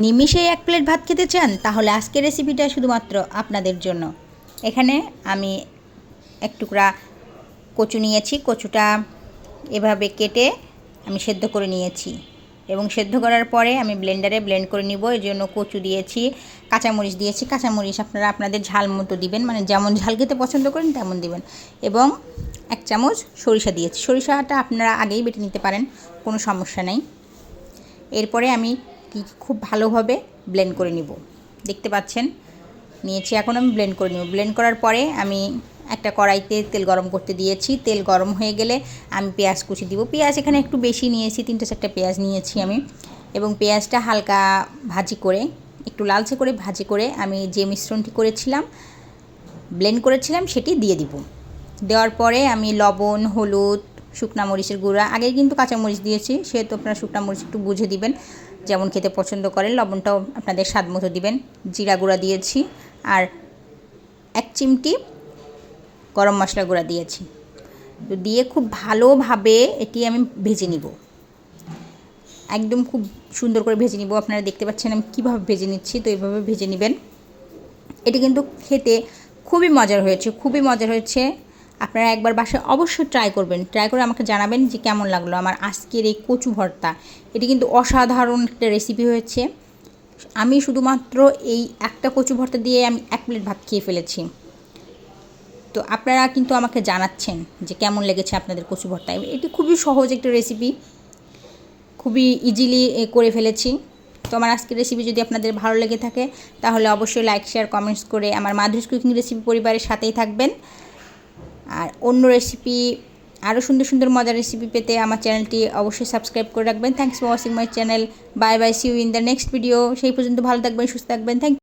নিমিষেই এক প্লেট ভাত খেতে চান, তাহলে আজকের রেসিপিটা শুধুমাত্র আপনাদের জন্য। এখানে আমি এক টুকরা কচু নিয়েছি। কচুটা এভাবে কেটে আমি সেদ্ধ করে নিয়েছি। এবং সেদ্ধ করার পরে আমি ব্লেন্ডারে ব্লেন্ড করে নিব। এই জন্য কচু দিয়েছি, কাঁচামরিচ দিয়েছি। কাঁচামরিচ আপনারা আপনাদের ঝাল মতো দিবেন। মানে যেমন ঝাল খেতে পছন্দ করেন, তেমন দিবেন। এবং এক চামচ সরিষা দিয়েছি। সরিষাটা আপনারা আগেই বেটে নিতে পারেন, কোনো সমস্যা নেই। এরপরে আমি কি খুব ভালোভাবে ব্লেন্ড করে নিব। দেখতে পাচ্ছেন? নিয়েছি, এখন আমি ব্লেন্ড করে নিব। ব্লেন্ড করার পরে আমি একটা কড়াইতে তেল গরম করতে দিয়েছি। তেল গরম হয়ে গেলে আমি পেঁয়াজ কুচি দিব। পেঁয়াজ এখানে একটু বেশি নিয়েছি, তিনটে চারটে পেঁয়াজ নিয়েছি আমি। এবং পেঁয়াজটা হালকা ভাজি করে, একটু লালচে করে ভাজি করে আমি যে মিশ্রণটি করেছিলাম ব্লেন্ড করেছিলাম, সেটি দিয়ে দিব। দেওয়ার পরে আমি লবণ, হলুদ, শুকনা মরিচের গুঁড়া আগে কিন্তু কাঁচা মরিচ দিয়েছি, সেহেতু আপনারা শুকনা মরিচ একটু বুঝে দিবেন। যেমন খেতে পছন্দ করেন, লবণটাও আপনাদের স্বাদ মতো দিবেন। জিরা গুঁড়া দিয়েছি আর এক চিমটি গরম মশলা গুঁড়া দিয়েছি। তো দিয়ে খুব ভালোভাবে এটি আমি ভেজে নিব। একদম খুব সুন্দর করে ভেজে নিব। আপনারা দেখতে পাচ্ছেন আমি কীভাবে ভেজে নিচ্ছি, তো এইভাবে ভেজে নেবেন। এটি কিন্তু খেতে খুবই মজার হয়েছে, খুবই মজার হয়েছে। আপনারা একবার বাসায় অবশ্যই ট্রাই করবেন। ট্রাই করে আমাকে জানাবেন যে কেমন লাগল আমার আজকের এই কচু ভর্তা। এটি কিন্তু অসাধারণ একটা রেসিপি হয়েছে। আমি শুধুমাত্র এই একটা কচু ভর্তা দিয়ে আমি এক প্লেট ভাত খেয়ে ফেলেছি। তো আপনারা কিন্তু আমাকে জানাচ্ছেন যে কেমন লেগেছে আপনাদের কচু ভর্তা। এটি খুবই সহজ একটা রেসিপি খুবই ইজিলি করে ফেলেছি। তো আমার আজকের রেসিপি যদি আপনাদের ভালো লেগে থাকে, তাহলে অবশ্যই লাইক শেয়ার কমেন্টস করে আমার মাধুরীস কুকিং রেসিপি পরিবারের সাথেই থাকবেন। আর অন্য রেসিপি আরও সুন্দর সুন্দর মজার রেসিপি পেতে আমার চ্যানেলটি অবশ্যই সাবস্ক্রাইব করে রাখবেন। Thanks for watching my channel bye bye see you in the next video সেই পর্যন্ত ভালো থাকবেন, সুস্থ থাকবেন। থ্যাংক